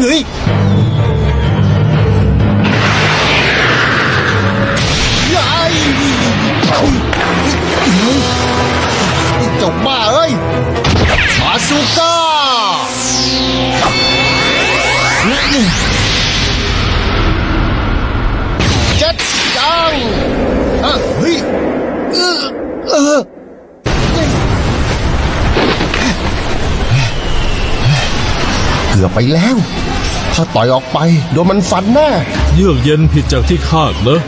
เฮ้ยเจ้าบ้าเอ้ยบาซูก้าเจ็ดจังเฮ้ยเออ เกือบไปแล้ว ถ้าต่อยออกไป โดนมันฟันแน่เยือกเย็นผิดจากที่คาดเนอะ